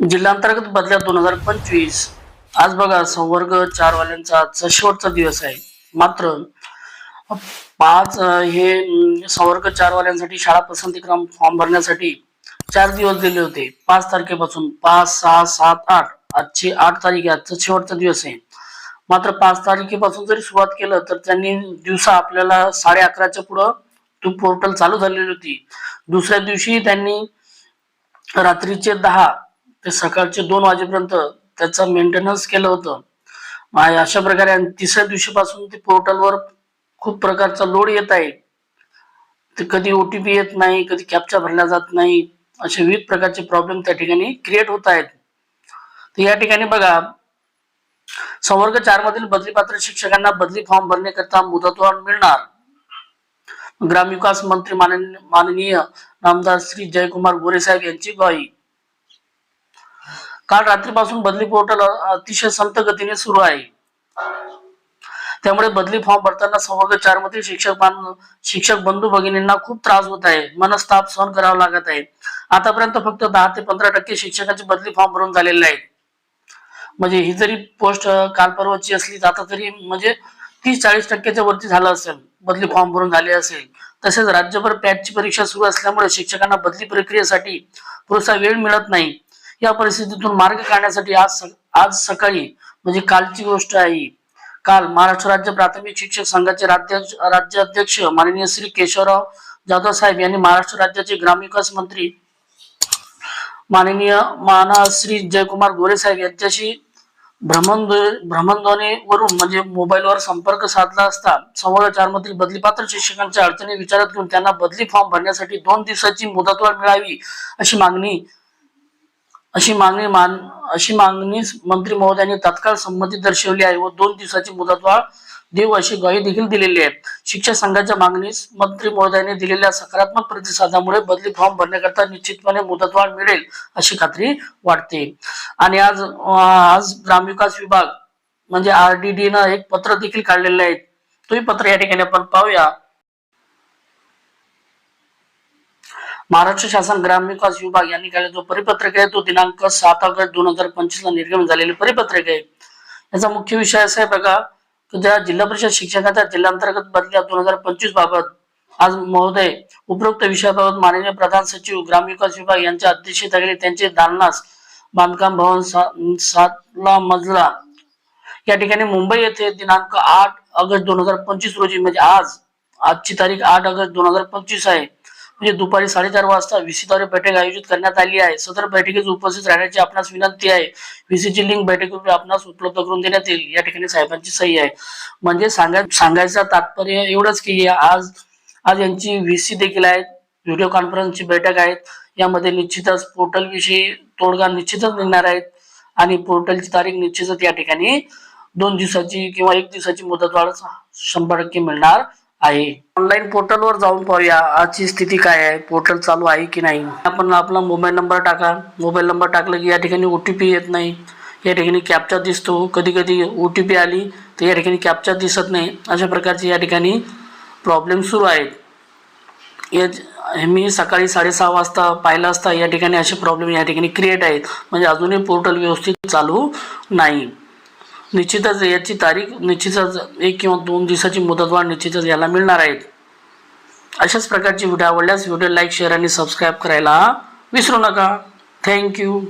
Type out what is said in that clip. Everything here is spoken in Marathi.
जिल्हांतर्गत बदल्या दोन हजार पंचवीस. आज बघा संवर्ग चार वाल्यांचा आजचा शेवटचा दिवस आहे. मात्र पाच हे संवर्ग चार वाल्यांसाठी शाळा पसंती क्रम फॉर्म भरण्यासाठी चार दिवस दिले होते. पाच तारखेपासून पाच सहा सात आठ आजची आठ तारीख आजचा शेवटचा दिवस आहे. मात्र पाच तारखेपासून जरी सुरुवात केलं तर त्यांनी दिवसा आपल्याला साडे अकराच्या पुढं तो पोर्टल चालू झालेली होती. दुसऱ्या दिवशी त्यांनी रात्रीचे दहा ते सकाळचे दोन वाजेपर्यंत त्याचा मेंटेनन्स केलं होतं. अशा प्रकारे आणि तिसऱ्या दिवशीपासून ते पोर्टलवर खूप प्रकारचा लोड येत आहे. ते कधी ओटीपी येत नाही कधी कॅप्चा भरला जात नाही असे विविध प्रकारचे प्रॉब्लेम त्या ठिकाणी क्रिएट होत आहेत. तर या ठिकाणी बघा संवर्ग चार मधील बदलीपात्र शिक्षकांना बदली फॉर्म भरण्याकरता मुदतवाढ मिळणार. ग्रामविकास मंत्री माननीय माननीय नामदार श्री जयकुमार गोरे साहेब यांची ग्वाही. काल रात्रीपासून बदली पोर्टल अतिशय संत गतीने सुरू आहे. त्यामुळे बदली फॉर्म भरताना संवर्ग चार मधील शिक्षक शिक्षक बंधू भगिनींना खूप त्रास होत आहे. मनस्ताप सहन करावा लागत आहे. आतापर्यंत फक्त दहा ते पंधरा टक्के शिक्षकाची बदली फॉर्म भरून झालेले आहेत म्हणजे ही जरी पोस्ट काल परवाची असली आता तरी म्हणजे तीस चाळीस टक्क्याच्या वरती झालं असेल बदली फॉर्म भरून झाले असेल. तसेच राज्यभर पॅटची परीक्षा सुरू असल्यामुळे शिक्षकांना बदली प्रक्रियेसाठी पुरेसा वेळ मिळत नाही. या परिस्थितीतून मार्ग काढण्यासाठी आज आज सकाळी म्हणजे कालची गोष्ट आहे काल महाराष्ट्र राज्य प्राथमिक शिक्षक संघाचे राज्याध्यक्ष राज्याध्यक्ष माननीय श्री केशवराव जाधव साहेब यांनी महाराष्ट्र राज्याचे ग्रामविकास मंत्री माननीय माना श्री जयकुमार गोरे साहेब यांच्याशी भ्रमणध्वनीवरून म्हणजे मोबाईलवर संपर्क साधला असता संवर्ग चार मधील बदलीपात्र शिक्षकांच्या अडचणी विचारात घेऊन त्यांना बदली फॉर्म भरण्यासाठी दोन दिवसाची मुदतवाढ मिळावी अशी मागणी अशी मागणी मान अशी मागणी मंत्री महोदयांनी तात्काळ संमती दर्शवली आहे व दोन दिवसाची मुदतवाढ देऊ अशी ग्वाही देखील दिलेली आहे. शिक्षक संघाच्या मागणीस मंत्री महोदयांनी दिलेल्या सकारात्मक प्रतिसादामुळे बदली फॉर्म भरण्याकरता निश्चितपणे मुदतवाढ मिळेल अशी खात्री वाटते. आणि आज आज ग्रामविकास विभाग म्हणजे आरडीडी न एक पत्र देखील काढलेलं आहे. तोही पत्र या ठिकाणी आपण पाहूया. महाराष्ट्र शासन ग्रामविकास विभाग यांनी काढला जो परिपत्रक आहे तो दिनांक सात ऑगस्ट दोन हजार पंचवीस ला निर्गमन झालेले परिपत्रक आहे. याचा मुख्य विषय असा आहे बघा की ज्या जिल्हा परिषद शिक्षकांच्या जिल्हांतर्गत बदल्या दोन हजार पंचवीस बाबत आज महोदय उपरोक्त विषयाबाबत माननीय प्रधान सचिव ग्रामविकास विभाग यांच्या अध्यक्षतेखाली त्यांचे दालनास बांधकाम भवन सातला मजला. या ठिकाणी मुंबई येथे दिनांक आठ ऑगस्ट दोन हजार पंचवीस रोजी म्हणजे आज आजची तारीख आठ ऑगस्ट दोन हजार पंचवीस आहे. म्हणजे दुपारी साडेचार वाजता व्हीसीद्वारे बैठक आयोजित करण्यात आली आहे. सदर बैठकीस उपस्थित राहण्याची आपणास विनंती आहे. व्हीसीची लिंक बैठकीपूर्वी आपणास उपलब्ध करून देण्यात येईल. या ठिकाणी साहेबांची सही आहे. म्हणजे सांगाय सांगायचं तात्पर्य एवढंच की आज आज यांची व्हीसी देखील आहेत. व्हिडिओ कॉन्फरन्सची बैठक आहेत. यामध्ये निश्चितच पोर्टल विषयी तोडगा निश्चितच निघणार आहेत. आणि पोर्टलची तारीख निश्चितच या ठिकाणी दोन दिवसाची किंवा एक दिवसाची मुदतवाढ शंभर टक्के मिळणार. आहे. ऑनलाईन पोर्टलवर जाऊन पाहूया आजची स्थिती काय आहे पोर्टल चालू आहे की नाही. आपण आपला मोबाईल नंबर टाका. मोबाईल नंबर टाकला की या ठिकाणी ओ टी पी येत नाही. या ठिकाणी कॅप्चा दिसतो. कधी कधी ओ टी पी आली तर या ठिकाणी कॅप्चा दिसत नाही. अशा प्रकारचे या ठिकाणी प्रॉब्लेम सुरू आहेत. या मी सकाळी साडेसहा वाजता पाहिलं असता या ठिकाणी असे प्रॉब्लेम या ठिकाणी क्रिएट आहेत. म्हणजे अजूनही पोर्टल व्यवस्थित चालू नाही. निश्चितच याची तारीख निश्चितच एक किंवा दोन दिवसाची मुदतवाढ निश्चितच याला मिळणार आहेत अशाच प्रकारची व्हिडिओ आवडल्यास व्हिडिओ लाईक शेअर आणि सबस्क्राईब करायला विसरू नका. थँक्यू